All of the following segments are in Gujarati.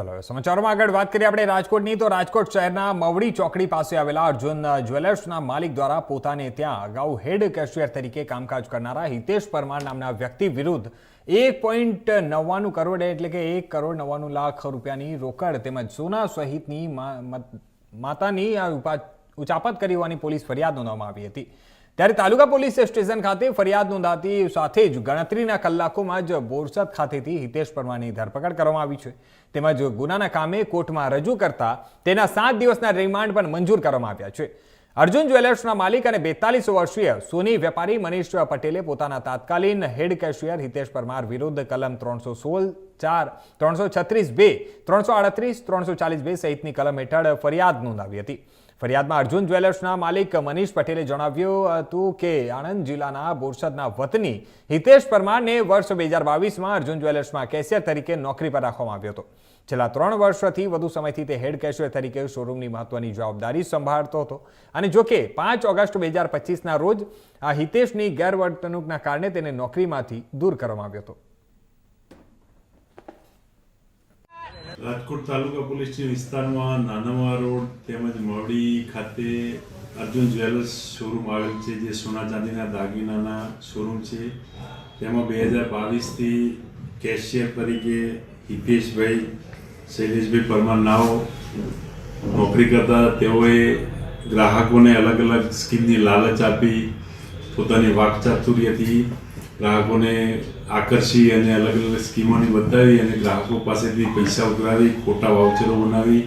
ચાલો સમાચારોમાં આગળ વાત કરીએ આપણે રાજકોટની. તો રાજકોટ શહેરના મવડી ચોકડી પાસે આવેલા અર્જુન જ્વેલર્સના માલિક દ્વારા પોતાને ત્યાં અગાઉ હેડ કેશિયર તરીકે કામકાજ કરનારા હિતેશ પરમાર નામના વ્યક્તિ વિરુદ્ધ એક પોઈન્ટ નવ્વાણું કરોડ એટલે કે એક કરોડ નવ્વાણું લાખ રૂપિયાની રોકડ તેમજ સોના સહિતની માતાની ઉચાપત કરી હોવાની પોલીસ ફરિયાદ નોંધવામાં આવી હતી. ત્યારે તાલુકા પોલીસ સ્ટેશન ખાતે ફરિયાદ નોંધાતી સાથે જ ગણતરીના કલાકોમાં જ બોરસદ ખાતેથી હિતેશ પરમારની ધરપકડ કરવામાં આવી છે. તેમજ ગુનાના કામે કોર્ટમાં રજૂ કરતા તેના સાત દિવસના રિમાન્ડ પણ મંજૂર કરવામાં આવ્યા છે. અર્જુન જ્વેલર્સના માલિક અને બેતાલીસ વર્ષીય સોની વેપારી મનીષ પટેલે પોતાના તાત્કાલીન હેડ કેશિયર હિતેશ પરમાર વિરુદ્ધ કલમ ત્રણસો સોળ ચાર, ત્રણસો છત્રીસ બે, ત્રણસો આડત્રીસ, ત્રણસો ચાલીસ બે સહિતની કલમ હેઠળ ફરિયાદ નોંધાવી હતી. ફરિયાદમાં અર્જુન જ્વેલર્સના માલિક મનીષ પટેલે જણાવ્યું હતું કે આણંદ જિલ્લાના બોરસદના વતની હિતેશ પરમારને વર્ષ બે હજાર બાવીસમાં અર્જુન જ્વેલર્સમાં કેશિયર તરીકે નોકરી પર રાખવામાં આવ્યો હતો. છેલ્લા ત્રણ વર્ષથી વધુ સમયથી તે હેડ કેશિયર તરીકે શોરૂમની મહત્વની જવાબદારી સંભાળતો હતો. અને જો કે પાંચ ઓગસ્ટ બે હજાર પચીસના રોજ આ હિતેશની ગેરવર્તણૂકના કારણે તેને નોકરીમાંથી દૂર કરવામાં આવ્યો હતો. રાજકોટ તાલુકા પોલીસ સ્ટેશન વિસ્તારમાં નાનાવા રોડ તેમજ મવડી ખાતે અર્જુન જ્વેલર્સ શોરૂમ આવેલ છે, જે સોના ચાંદીના દાગીનાના શોરૂમ છે. તેમાં બે હજાર બાવીસથી કેશિયર તરીકે હિતેશભાઈ, શૈલેષભાઈ પરમાર નાઓ નોકરી કરતા તેઓએ ગ્રાહકોને અલગ અલગ સ્કીમની લાલચ આપી, પોતાની વાકચાતુર્યથી ગ્રાહકોને આકર્ષી અને અલગ અલગ સ્કીમોની બતાવી અને ગ્રાહકો પાસેથી પૈસા ઉઘરાવી, ખોટા વાઉચરો બનાવી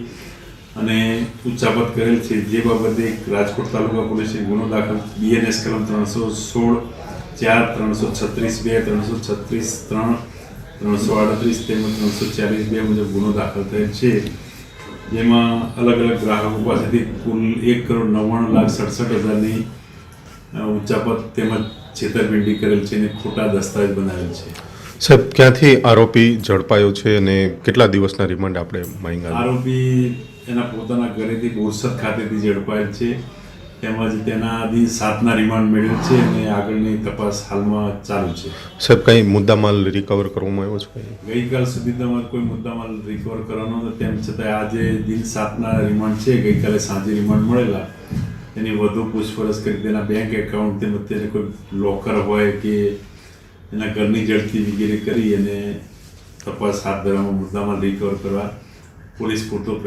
અને ઉચ્ચાપત કરેલ છે. જે બાબતે રાજકોટ તાલુકા પોલીસે ગુનો દાખલ બીએનએસ કલમ ત્રણસો સોળ, ચાર ત્રણસો છત્રીસ બે, ત્રણસો છત્રીસ ત્રણ, ત્રણસો આડત્રીસ તેમજ ત્રણસો ચાલીસ બે મુજબ ગુનો દાખલ થયેલ છે. જેમાં અલગ અલગ ગ્રાહકો પાસેથી કુલ એક કરોડ નવ્વાણું લાખ સડસઠ હજારની ઉચ્ચાપત તેમજ છેતરપિંડી કરેલ છે અને ખોટા દસ્તાવેજ બનાવેલ છે. સાહેબ ક્યાંથી આરોપી ઝડપાયો છે અને કેટલા દિવસના રિમાન્ડ આપણે માંગ્યા આરોપી એના પોતાના ઘરેથી બોરસદ ખાતેથી ઝડપાયેલ છે. તેમજ તેના દી સાતના રિમાન્ડ મેળવેલ છે અને આગળની તપાસ હાલમાં ચાલુ છે. સાહેબ કંઈ મુદ્દામાલ રિકવર કરવામાં આવ્યો છે ગઈકાલ સુધી તમારે કોઈ મુદ્દામાલ રિકવર કરવાનો તેમ છતાં આજે દિન સાતના રિમાન્ડ છે. ગઈકાલે સાંજે રિમાન્ડ મળેલા. એની વધુ પૂછપરછ કરી તેના બેંક એકાઉન્ટ તેમજ તેને કોઈ લોકર હોય કે એના ઘરની ઝડપી વગેરે કરી અને તપાસ હાથ ધરવામાં મુદ્દામાં રિકવર કરવા પોલીસ પૂરતો